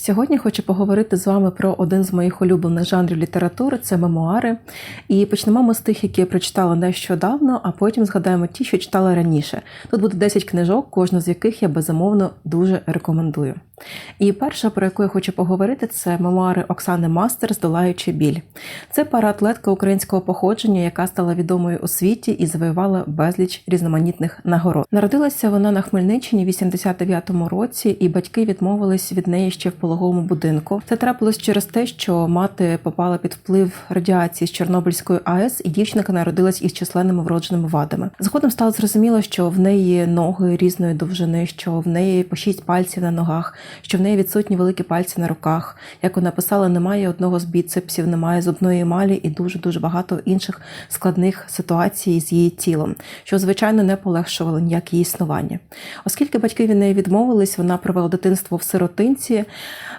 Сьогодні хочу поговорити з вами про один з моїх улюблених жанрів літератури це мемуари. І почнемо ми з тих, які я прочитала нещодавно, а потім згадаємо ті, що читала раніше. Тут буде 10 книжок, кожну з яких я безумовно дуже рекомендую. І перша, про яку я хочу поговорити, це мемуари Оксани Мастер Здолаючи біль. Це параатлетка українського походження, яка стала відомою у світі і завоювала безліч різноманітних нагород. Народилася вона на Хмельниччині в 89-му році, і батьки відмовились від неї ще в пологовому будинку. Це трапилось через те, що мати попала під вплив радіації з Чорнобильської АЕС, і дівчинка народилась із численними вродженими вадами. Згодом стало зрозуміло, що в неї ноги різної довжини, що в неї по шість пальців на ногах, що в неї відсутні великі пальці на руках. Як вона писала, немає одного з біцепсів, немає зубної емалі і дуже дуже багато інших складних ситуацій з її тілом, що звичайно не полегшувало ніяк її існування. Оскільки батьки від неї відмовились, вона провела дитинство в сиротинці,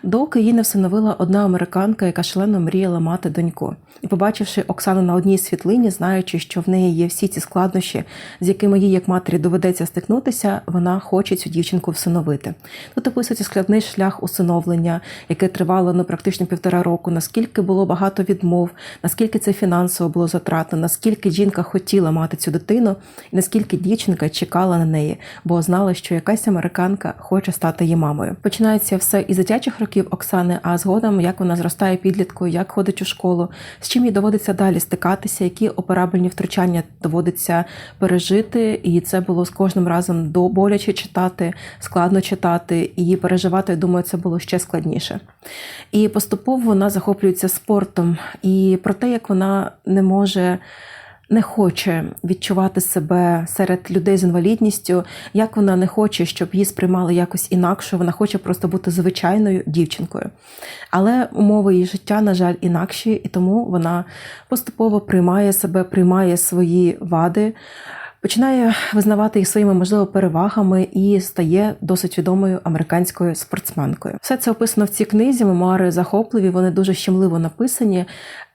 доки її не всиновила одна американка, яка члено мріяла мати доньку. І, побачивши Оксану на одній світлині, знаючи, що в неї є всі ці складнощі, з якими їй, як матері, доведеться стикнутися, вона хоче цю дівчинку всиновити. Тут описується складний шлях усиновлення, яке тривало ну практично півтора року. Наскільки було багато відмов, наскільки це фінансово було затратно, наскільки жінка хотіла мати цю дитину, і наскільки дівчинка чекала на неї, бо знала, що якась американка хоче стати її мамою. Починається все із дитячих років Оксани, а згодом як вона зростає підліткою, як ходить у школу, з чим їй доводиться далі стикатися, які операбельні втручання доводиться пережити, і це було з кожним разом до боляче читати, складно читати і переживати. Я думаю, це було ще складніше. І поступово вона захоплюється спортом, і про те, як вона не може. Не хоче відчувати себе серед людей з інвалідністю, як вона не хоче, щоб її сприймали якось інакше. Вона хоче просто бути звичайною дівчинкою. Але умови її життя, на жаль, інакші, і тому вона поступово приймає себе, приймає свої вади. Починає визнавати їх своїми можливо перевагами і стає досить відомою американською спортсменкою. Все це описано в цій книзі. Мемуари захопливі, вони дуже щемливо написані.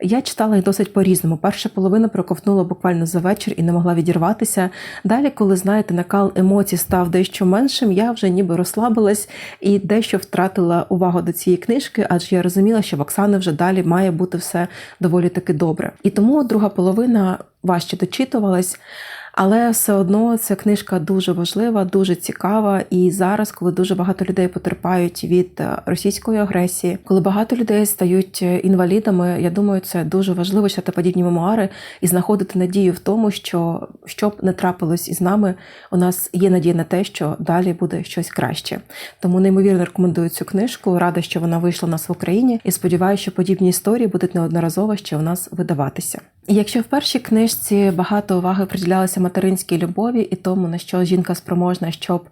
Я читала їх досить по-різному. Перша половина проковтнула буквально за вечір і не могла відірватися. Далі, коли знаєте, накал емоцій став дещо меншим, я вже ніби розслабилась і дещо втратила увагу до цієї книжки, адже я розуміла, що в Оксани вже далі має бути все доволі таки добре. І тому друга половина важче дочитувалась. Але все одно ця книжка дуже важлива, дуже цікава. І зараз, коли дуже багато людей потерпають від е, російської агресії, коли багато людей стають е, інвалідами, я думаю, це дуже важливо читати подібні мемуари і знаходити надію в тому, що щоб не трапилось із нами, у нас є надія на те, що далі буде щось краще. Тому неймовірно рекомендую цю книжку. Рада, що вона вийшла у нас в Україні, і сподіваюся, що подібні історії будуть неодноразово ще у нас видаватися. Якщо в першій книжці багато уваги приділялося материнській любові і тому, на що жінка спроможна, щоб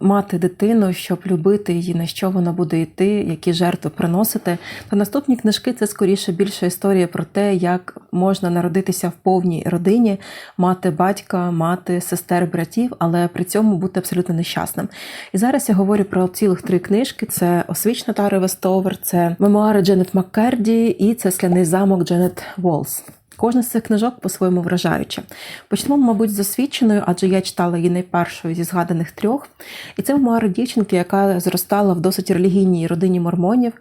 мати дитину, щоб любити її, на що вона буде йти, які жертви приносити, то наступні книжки це скоріше більше історія про те, як можна народитися в повній родині, мати батька, мати сестер, братів, але при цьому бути абсолютно нещасним. І зараз я говорю про цілих три книжки: це Освічна Тари Вестовер, це мемуари Дженет Маккерді і це Скляний замок Дженет Волс. Кожна з цих книжок по-своєму вражаюча. Почнемо, мабуть, з освіченою, адже я читала її найпершою зі згаданих трьох. І це мемуари дівчинки, яка зростала в досить релігійній родині мормонів.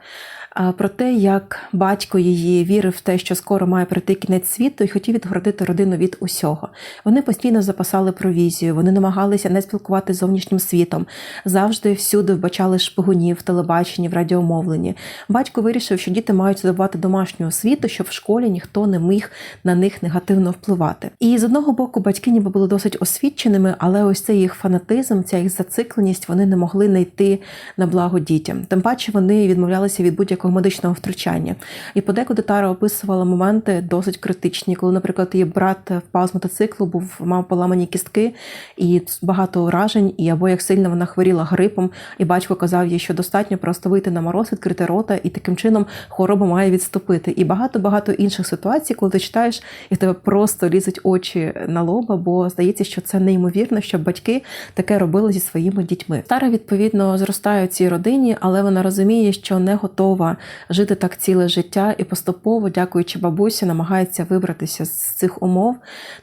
Про те, як батько її вірив в те, що скоро має прийти кінець світу, і хотів відгородити родину від усього. Вони постійно запасали провізію, вони намагалися не спілкуватися з зовнішнім світом, завжди всюди вбачали шпигунів в телебаченні, в радіомовленні. Батько вирішив, що діти мають здобувати домашню освіту, щоб в школі ніхто не міг на них негативно впливати. І з одного боку, батьки ніби були досить освіченими, але ось цей їх фанатизм, ця їх зацикленість, вони не могли знайти на благо дітям. Тим паче вони відмовлялися від будь-якого будь-якого медичного втручання. І подекуди Тара описувала моменти досить критичні, коли, наприклад, її брат впав з мотоциклу, був мав поламані кістки і багато уражень, і або як сильно вона хворіла грипом, і батько казав їй, що достатньо просто вийти на мороз, відкрити рота, і таким чином хвороба має відступити. І багато-багато інших ситуацій, коли ти читаєш, і в тебе просто лізуть очі на лоба, бо здається, що це неймовірно, щоб батьки таке робили зі своїми дітьми. Тара, відповідно, зростає у цій родині, але вона розуміє, що не готова жити так ціле життя і поступово, дякуючи бабусі, намагається вибратися з цих умов,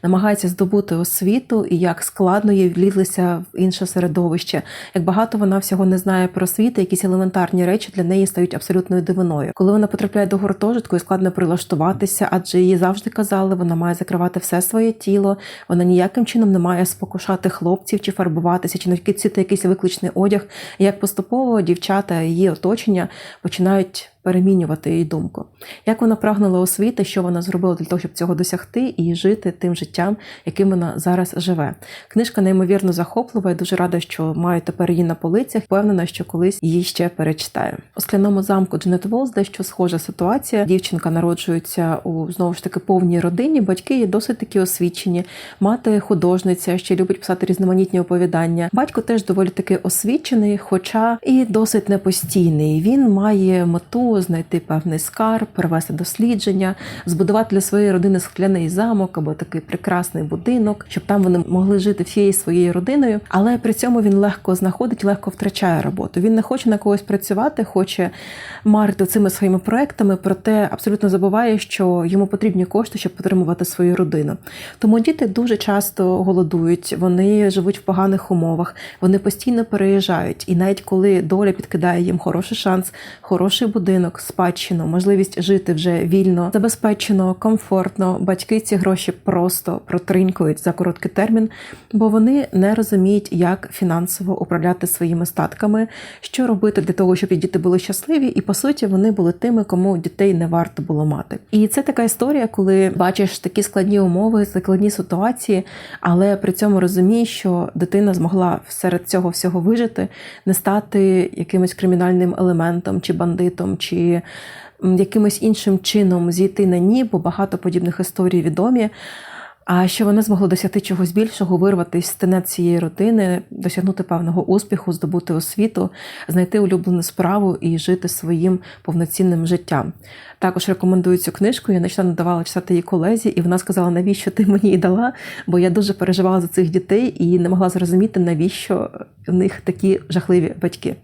намагається здобути освіту і як складно їй влізлися в інше середовище, як багато вона всього не знає про світ, якісь елементарні речі для неї стають абсолютною дивиною. Коли вона потрапляє до гуртожитку, і складно прилаштуватися, адже їй завжди казали, вона має закривати все своє тіло, вона ніяким чином не має спокушати хлопців чи фарбуватися, чи носити якийсь викличний одяг. Як поступово дівчата її оточення починають перемінювати її думку. Як вона прагнула освіти, що вона зробила для того, щоб цього досягти і жити тим життям, яким вона зараз живе. Книжка неймовірно захоплива. Я дуже рада, що маю тепер її на полицях. Впевнена, що колись її ще перечитаю. У скляному замку Дженет Волз дещо схожа ситуація. Дівчинка народжується у знову ж таки повній родині. Батьки є досить таки освічені. Мати художниця, ще любить писати різноманітні оповідання. Батько теж доволі таки освічений, хоча і досить непостійний. Він має мету знайти певний скарб, провести дослідження, збудувати для своєї родини скляний замок або такий прекрасний будинок, щоб там вони могли жити всією своєю родиною. Але при цьому він легко знаходить, легко втрачає роботу. Він не хоче на когось працювати, хоче марити цими своїми проектами, проте абсолютно забуває, що йому потрібні кошти, щоб підтримувати свою родину. Тому діти дуже часто голодують, вони живуть в поганих умовах, вони постійно переїжджають. І навіть коли доля підкидає їм хороший шанс, хороший будинок будинок, спадщину, можливість жити вже вільно, забезпечено, комфортно. Батьки ці гроші просто протринькують за короткий термін, бо вони не розуміють, як фінансово управляти своїми статками, що робити для того, щоб діти були щасливі, і по суті вони були тими, кому дітей не варто було мати. І це така історія, коли бачиш такі складні умови, складні ситуації, але при цьому розумієш, що дитина змогла серед цього всього вижити, не стати якимось кримінальним елементом чи бандитом. чи чи якимось іншим чином зійти на ні, бо багато подібних історій відомі. А що вони змогли досягти чогось більшого, вирватися з тенет цієї родини, досягнути певного успіху, здобути освіту, знайти улюблену справу і жити своїм повноцінним життям. Також рекомендую цю книжку. Я нещодавно давала читати її колезі, і вона сказала, навіщо ти мені її дала, бо я дуже переживала за цих дітей і не могла зрозуміти, навіщо в них такі жахливі батьки.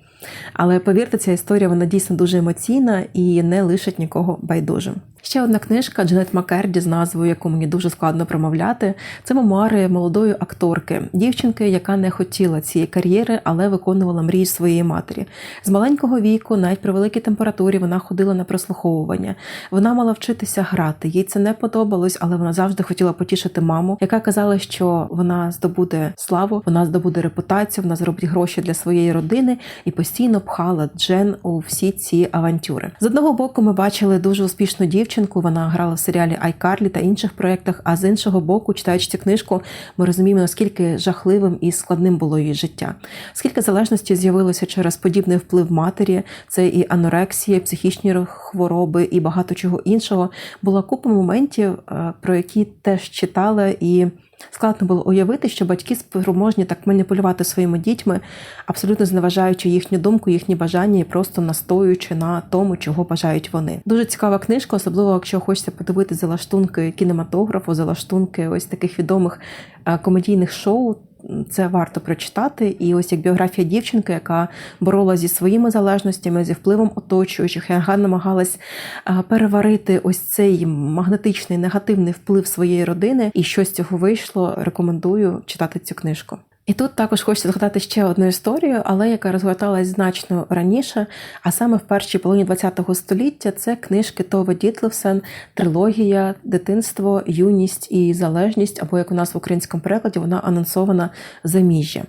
Але повірте, ця історія вона дійсно дуже емоційна і не лишить нікого байдужим. Ще одна книжка Джанет Макерді з назвою, яку мені дуже складно промовляти. Це мемуари молодої акторки, дівчинки, яка не хотіла цієї кар'єри, але виконувала мрії своєї матері. З маленького віку, навіть при великій температурі, вона ходила на прослуховування. Вона мала вчитися грати. Їй це не подобалось, але вона завжди хотіла потішити маму, яка казала, що вона здобуде славу, вона здобуде репутацію, вона зробить гроші для своєї родини і постійно пхала Джен у всі ці авантюри. З одного боку, ми бачили дуже успішну дівчину дівчинку. Вона грала в серіалі Айкарлі та інших проєктах. А з іншого боку, читаючи цю книжку, ми розуміємо, наскільки жахливим і складним було її життя. Скільки залежності з'явилося через подібний вплив матері, це і анорексія, і психічні хвороби, і багато чого іншого. Була купа моментів, е, про які теж читала і. Складно було уявити, що батьки спроможні так маніпулювати своїми дітьми, абсолютно зневажаючи їхню думку, їхні бажання і просто настоюючи на тому, чого бажають вони. Дуже цікава книжка, особливо якщо хочеться подивитися залаштунки кінематографу, залаштунки ось таких відомих е, комедійних шоу це варто прочитати. І ось як біографія дівчинки, яка боролася зі своїми залежностями, зі впливом оточуючих, яка намагалась переварити ось цей магнетичний негативний вплив своєї родини, і що з цього вийшло. Рекомендую читати цю книжку. І тут також хочеться згадати ще одну історію, але яка розгорталась значно раніше, а саме в першій половині ХХ століття це книжки Тове Дітлевсен, трилогія, дитинство, юність і залежність, або як у нас в українському перекладі вона анонсована заміжжя.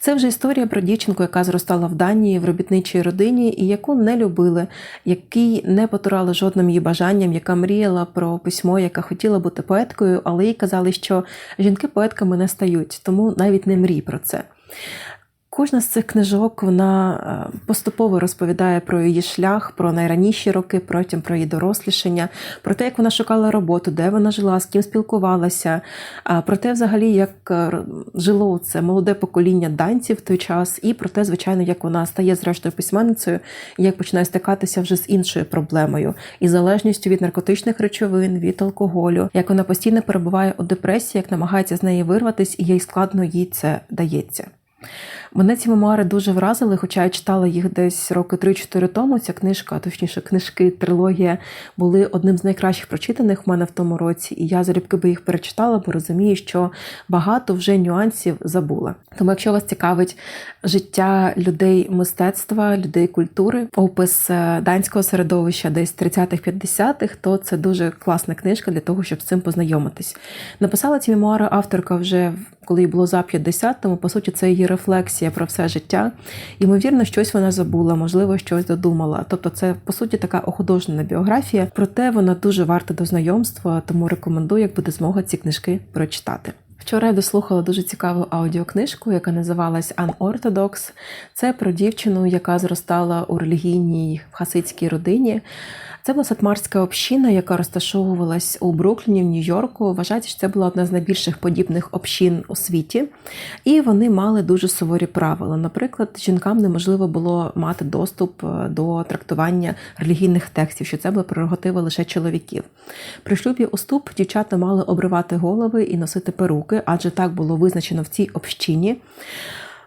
Це вже історія про дівчинку, яка зростала в Данії в робітничій родині, і яку не любили, який не потурали жодним її бажанням, яка мріяла про письмо, яка хотіла бути поеткою, але їй казали, що жінки поетками не стають, тому навіть не мріють мрій про це. Кожна з цих книжок вона е, поступово розповідає про її шлях, про найраніші роки, потім про її дорослішання, про те, як вона шукала роботу, де вона жила, з ким спілкувалася, про те, взагалі, як е, жило це молоде покоління данців в той час, і про те, звичайно, як вона стає зрештою письменницею, як починає стикатися вже з іншою проблемою і залежністю від наркотичних речовин, від алкоголю, як вона постійно перебуває у депресії, як намагається з неї вирватися, і їй складно їй це дається. Мене ці мемуари дуже вразили, хоча я читала їх десь роки 3-4 тому. Ця книжка, а точніше, книжки, трилогія були одним з найкращих прочитаних в мене в тому році, і я залюбки би їх перечитала, бо розумію, що багато вже нюансів забула. Тому, якщо вас цікавить життя людей мистецтва, людей культури, опис е, данського середовища десь 30-х-50-х, то це дуже класна книжка для того, щоб з цим познайомитись. Написала ці мемуари авторка вже коли їй було за 50, тому по суті це її рефлексія про все життя. Ймовірно, щось вона забула, можливо, щось додумала. Тобто, це по суті така охудожена біографія, проте вона дуже варта до знайомства, тому рекомендую, як буде змога ці книжки прочитати. Вчора я дослухала дуже цікаву аудіокнижку, яка називалась Unorthodox. Це про дівчину, яка зростала у релігійній хасидській родині. Це була сатмарська община, яка розташовувалась у Брукліні, в Нью-Йорку. Вважається, що це була одна з найбільших подібних общин у світі, і вони мали дуже суворі правила. Наприклад, жінкам неможливо було мати доступ е, до трактування релігійних текстів, що це була прерогатива лише чоловіків. При шлюбі уступ дівчата мали обривати голови і носити перуки, адже так було визначено в цій общині.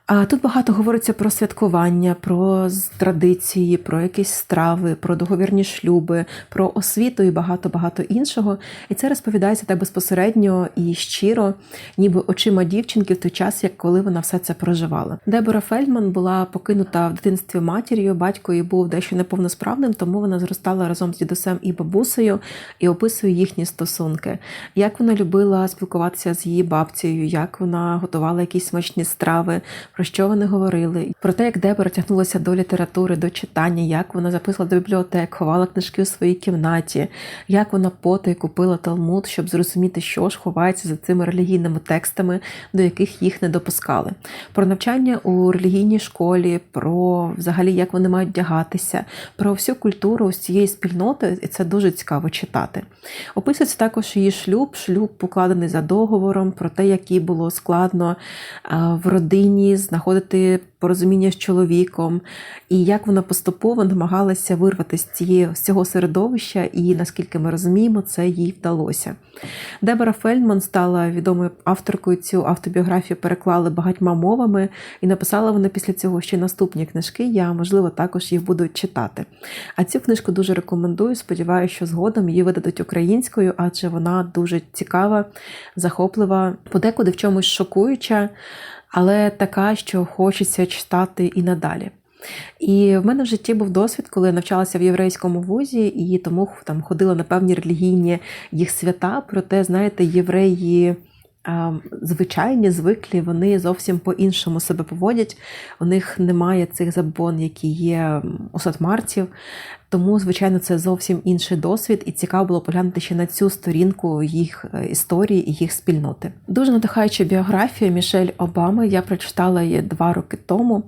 А тут багато говориться про святкування, про традиції, про якісь страви, про договірні шлюби, про освіту і багато багато іншого. І це розповідається так безпосередньо і щиро, ніби очима дівчинки в той час, як коли вона все це проживала. Дебора Фельдман була покинута в дитинстві матір'ю. Батько її був дещо неповносправним, тому вона зростала разом з дідусем і бабусею і описує їхні стосунки, як вона любила спілкуватися з її бабцею, як вона готувала якісь смачні страви про що вони говорили, про те, як Дебора тягнулася до літератури, до читання, як вона записала до бібліотек, ховала книжки у своїй кімнаті, як вона потай купила Талмуд, щоб зрозуміти, що ж ховається за цими релігійними текстами, до яких їх не допускали. Про навчання у релігійній школі, про взагалі, як вони мають вдягатися, про всю культуру з цієї спільноти, і це дуже цікаво читати. Описується також її шлюб, шлюб покладений за договором, про те, як їй було складно в родині знаходити порозуміння з чоловіком, і як вона поступово намагалася вирватися з цієї з цього середовища, і наскільки ми розуміємо, це їй вдалося. Дебора Фельдман стала відомою авторкою цю автобіографію, переклали багатьма мовами, і написала вона після цього ще наступні книжки. Я, можливо, також їх буду читати. А цю книжку дуже рекомендую. Сподіваюся, що згодом її видадуть українською, адже вона дуже цікава, захоплива, подекуди в чомусь шокуюча але така, що хочеться читати і надалі. І в мене в житті був досвід, коли я навчалася в єврейському вузі, і тому там ходила на певні релігійні їх свята. Проте, знаєте, євреї. Звичайні, звиклі, вони зовсім по-іншому себе поводять. У них немає цих забон, які є у сатмарців. Тому, звичайно, це зовсім інший досвід, і цікаво було поглянути ще на цю сторінку їх е, історії і їх спільноти. Дуже надихаюча біографія Мішель Обами. Я прочитала її два роки тому.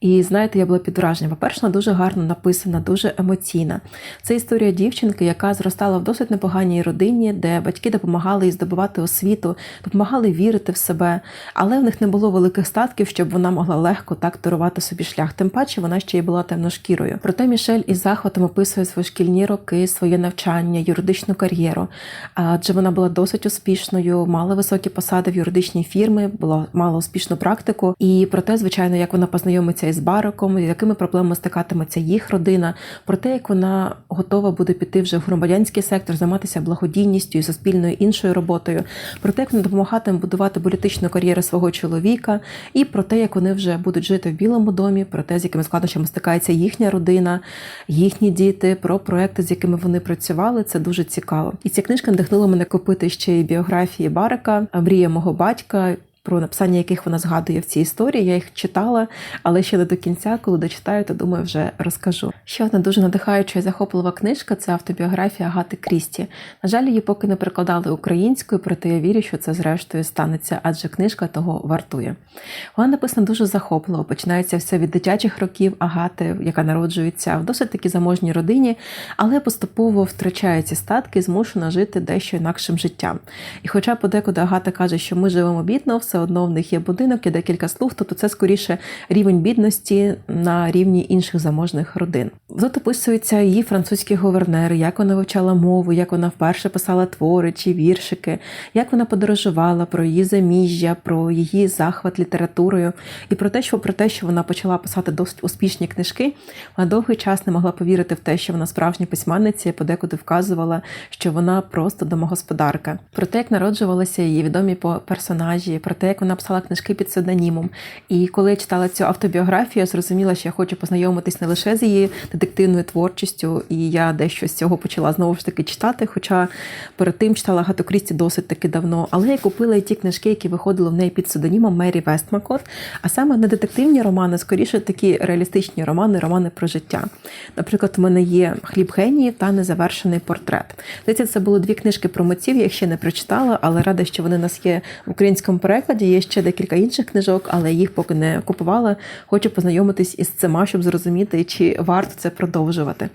І знаєте, я була під враженням. По-перше, вона дуже гарно написана, дуже емоційна. Це історія дівчинки, яка зростала в досить непоганій родині, де батьки допомагали їй здобувати освіту, допомагали вірити в себе, але в них не було великих статків, щоб вона могла легко так дарувати собі шлях. Тим паче вона ще й була темношкірою. Проте Мішель із захватом там описує свої шкільні роки, своє навчання, юридичну кар'єру. Адже вона була досить успішною, мала високі посади в юридичній фірмі, була мала успішну практику. І про те, звичайно, як вона познайомиться із бароком, з якими проблемами стикатиметься їх родина, про те, як вона готова буде піти вже в громадянський сектор, займатися благодійністю і суспільною іншою роботою, про те, як вона допомагатиме будувати політичну кар'єру свого чоловіка, і про те, як вони вже будуть жити в Білому домі, про те, з якими складнощами стикається їхня родина, їхні діти, про проекти, з якими вони працювали. Це дуже цікаво. І ця книжка надихнула мене купити ще й біографії Барика, мрія мого батька про написання яких вона згадує в цій історії. Я їх читала, але ще не до кінця, коли дочитаю, то думаю, вже розкажу. Ще одна дуже надихаюча і захоплива книжка це автобіографія Гати Крісті. На жаль, її поки не перекладали українською, проте я вірю, що це зрештою станеться, адже книжка того вартує. Вона написана дуже захопливо. Починається все від дитячих років Агати, яка народжується в досить таки заможній родині, але поступово втрачає ці статки, змушена жити дещо інакшим життям. І хоча подекуди Агата каже, що ми живемо бідно, все одно в них є будинок, є декілька слуг, тобто це скоріше рівень бідності на рівні інших заможних родин. Тут описується її французький гувернер, як вона вивчала мову, як вона вперше писала твори чи віршики, як вона подорожувала про її заміжжя, про її захват літературою і про те, що про те, що вона почала писати досить успішні книжки, вона довгий час не могла повірити в те, що вона справжня письменниця, і подекуди вказувала, що вона просто домогосподарка. Про те, як народжувалися її відомі по персонажі, про те, як вона писала книжки під псевдонімом. І коли я читала цю автобіографію, я зрозуміла, що я хочу познайомитись не лише з її детективною творчістю, і я дещо з цього почала знову ж таки читати. Хоча перед тим читала Гату Крісті досить таки давно. Але я купила і ті книжки, які виходили в неї під псевдонімом Мері Вестмакот, а саме не детективні романи, скоріше такі реалістичні романи, романи про життя. Наприклад, у мене є хліб геніїв та незавершений портрет. Здається, це були дві книжки про митців, я їх ще не прочитала, але рада, що вони у нас є в українському перекладі. Є ще декілька інших книжок, але їх поки не купувала. Хочу познайомитись із цими, щоб зрозуміти, чи варто це продовжувати.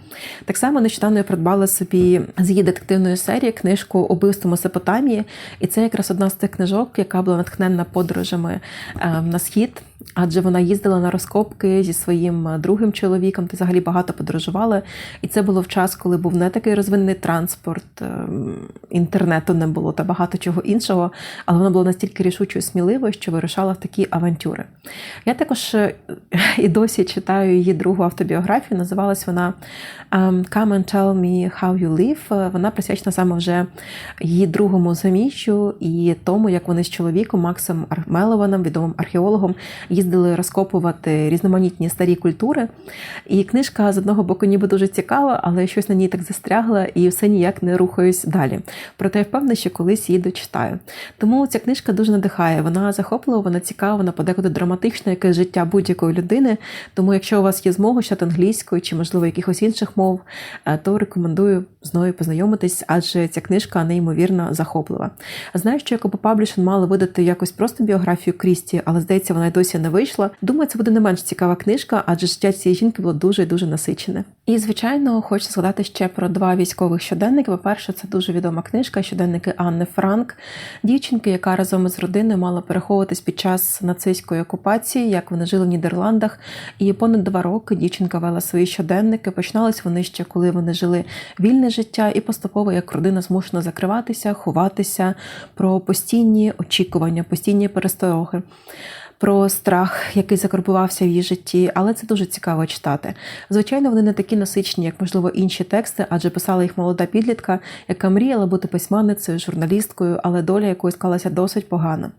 Так само нещодавно я придбала собі з її детективної серії книжку Убивство Месопотамії, і це якраз одна з тих книжок, яка була натхненна подорожами е, на схід. Адже вона їздила на розкопки зі своїм другим чоловіком, та взагалі багато подорожувала. І це було в час, коли був не такий розвинений транспорт, ем, інтернету не було та багато чого іншого. Але вона була настільки рішучою, сміливою, що вирушала в такі авантюри. Я також е, і досі читаю її другу автобіографію. Називалась вона ем, Come and Tell Me How You Live. Вона присвячена саме вже її другому заміжжю і тому, як вони з чоловіком Максом Мелованом, відомим археологом, їздили розкопувати різноманітні старі культури. І книжка з одного боку ніби дуже цікава, але щось на ній так застрягла і все ніяк не рухаюсь далі. Проте я впевнена, що колись її дочитаю. Тому ця книжка дуже надихає. Вона захоплива, вона цікава, вона подекуди драматична, яке життя будь-якої людини. Тому, якщо у вас є змога читати англійською чи, можливо, якихось інших мов, е, то рекомендую з нею познайомитись, адже ця книжка неймовірно захоплива. Знаю, що Якоба Паблішн мали видати якось просто біографію Крісті, але здається, вона й досі не вийшла. Думаю, це буде не менш цікава книжка, адже життя цієї жінки було дуже дуже насичене. І, звичайно, хочу згадати ще про два військових щоденники. По-перше, це дуже відома книжка щоденники Анни Франк, дівчинки, яка разом із родиною мала переховуватись під час нацистської окупації, як вони жили в Нідерландах. І понад два роки дівчинка вела свої щоденники. Починались вони ще коли вони жили вільне життя, і поступово як родина змушена закриватися, ховатися про постійні очікування, постійні перестороги про страх, який закарбувався в її житті, але це дуже цікаво читати. Звичайно, вони не такі насичені, як можливо інші тексти, адже писала їх молода підлітка, яка мріяла бути письменницею, журналісткою, але доля якої склалася досить погано.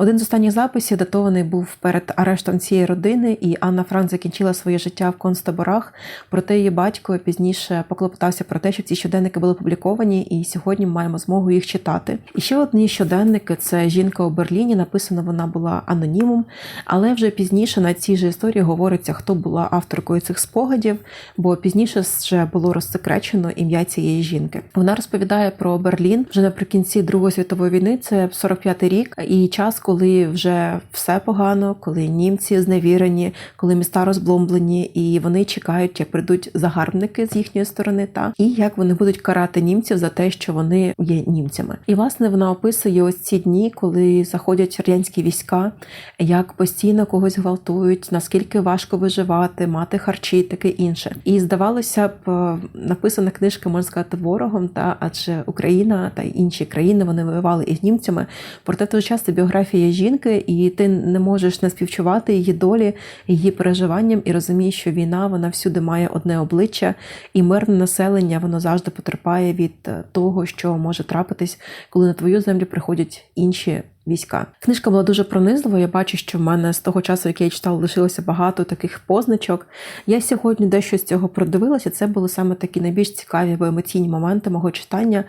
Один з останніх записів датований був перед арештом цієї родини, і Анна Франк закінчила своє життя в концтаборах. Проте її батько пізніше поклопотався про те, щоб ці щоденники були опубліковані, і сьогодні маємо змогу їх читати. І ще одні щоденники це жінка у Берліні. Написана вона була анонімом, але вже пізніше на цій же історії говориться, хто була авторкою цих спогадів, бо пізніше вже було розсекречено ім'я цієї жінки. Вона розповідає про Берлін вже наприкінці Другої світової війни. Це 45-й рік і час коли вже все погано, коли німці зневірені, коли міста розбломблені, і вони чекають, як прийдуть загарбники з їхньої сторони, та і як вони будуть карати німців за те, що вони є німцями. І власне вона описує ось ці дні, коли заходять радянські війська, як постійно когось гвалтують, наскільки важко виживати, мати харчі, таке інше. І здавалося б, написана книжка можна сказати ворогом, та адже Україна та інші країни вони воювали із німцями. Проте той час це біографія жінки, і ти не можеш не співчувати її долі, її переживанням, і розумієш, що війна вона всюди має одне обличчя, і мирне населення воно завжди потерпає від е, того, що може трапитись, коли на твою землю приходять інші війська. Книжка була дуже пронизлива. Я бачу, що в мене з того часу, як я читала, лишилося багато таких позначок. Я сьогодні дещо з цього продивилася. Це були саме такі найбільш цікаві або емоційні моменти мого читання.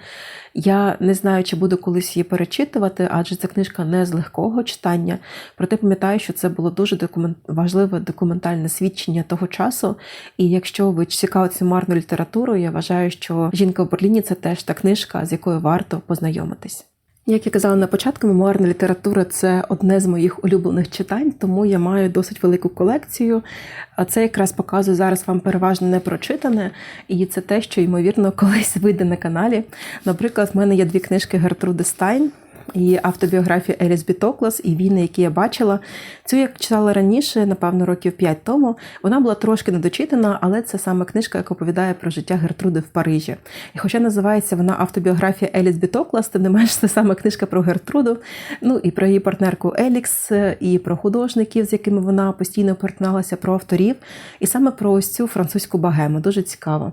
Я не знаю, чи буду колись її перечитувати, адже ця книжка не з легкого читання. Проте пам'ятаю, що це було дуже документ... важливе документальне свідчення того часу. І якщо ви цікавитеся марною літературою, я вважаю, що жінка в Берліні це теж та книжка, з якою варто познайомитись. Як я казала на початку, мемуарна література це одне з моїх улюблених читань, тому я маю досить велику колекцію. А це якраз показує зараз вам переважно не прочитане, і це те, що ймовірно колись вийде на каналі. Наприклад, в мене є дві книжки Гертруди Стайн. І автобіографію Еліс Бітоклас і війни, які я бачила. Цю я читала раніше, напевно, років 5 тому. Вона була трошки недочитана, але це саме книжка, яка оповідає про життя Гертруди в Парижі. І хоча називається вона автобіографія Еліс Бітоклас, тим не менш це саме книжка про Гертруду, ну і про її партнерку Елікс, і про художників, з якими вона постійно перетиналася, про авторів, і саме про ось цю французьку багему. Дуже цікаво.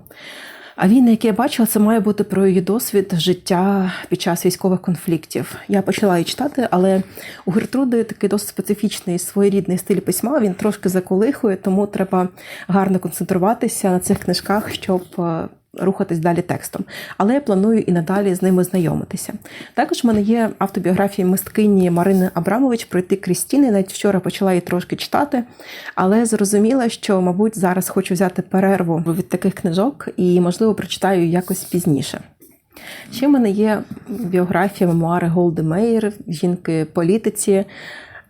А війна, яке я бачила, це має бути про її досвід життя під час військових конфліктів. Я почала її читати, але у Гертруди такий досить специфічний своєрідний стиль письма. Він трошки заколихує, тому треба гарно концентруватися на цих книжках, щоб е, рухатись далі текстом. Але я планую і надалі з ними знайомитися. Також в мене є автобіографія мисткині Марини Абрамович пройти Крістіни. Навіть вчора почала її трошки читати, але зрозуміла, що, мабуть, зараз хочу взяти перерву від таких книжок і, можливо, прочитаю якось пізніше. Ще в мене є біографія мемуари Голди Мейер, жінки політиці.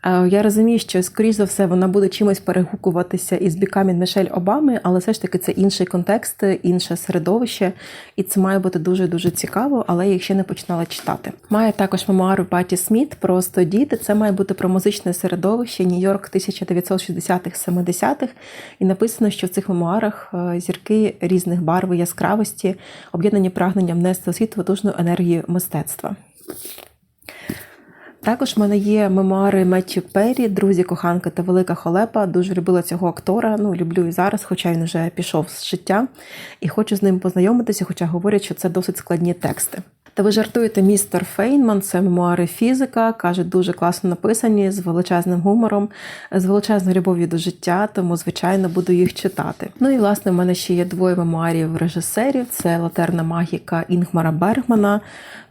Е, Я розумію, що скоріш за все вона буде чимось перегукуватися із бікамін Мішель Обами, але все ж таки це інший контекст, інше середовище, і це має бути дуже дуже цікаво, але я ще не починала читати. Має також мемуару Паті Сміт просто діти. Це має бути про музичне середовище Нью-Йорк 1960-х, 70-х. І написано, що в цих мемуарах е, зірки різних барв і яскравості об'єднані прагненням нести у світ потужну енергію мистецтва. Також в мене є мемуари Меттю Перрі, друзі, коханка та велика холепа. Дуже любила цього актора. Ну, люблю і зараз, хоча він вже пішов з життя, і хочу з ним познайомитися, хоча говорять, що це досить складні тексти. Та ви жартуєте, містер Фейнман, це мемуари фізика, каже, дуже класно написані, з величезним гумором, з величезною любов'ю до життя, тому, звичайно, буду їх читати. Ну і власне в мене ще є двоє мемуарів режисерів: це латерна магіка Інгмара Бергмана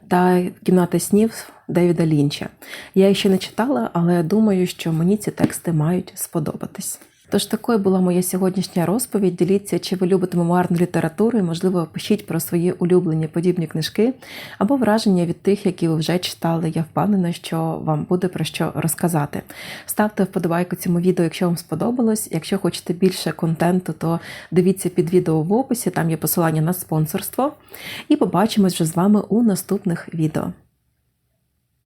та кімната снів Девіда Лінча. Я їх ще не читала, але думаю, що мені ці тексти мають сподобатись. Тож такою була моя сьогоднішня розповідь. Діліться, чи ви любите мемуарну літературу, і, можливо, пишіть про свої улюблені подібні книжки або враження від тих, які ви вже читали. Я впевнена, що вам буде про що розказати. Ставте вподобайку цьому відео, якщо вам сподобалось. Якщо хочете більше контенту, то дивіться під відео в описі, там є посилання на спонсорство. І побачимось вже з вами у наступних відео.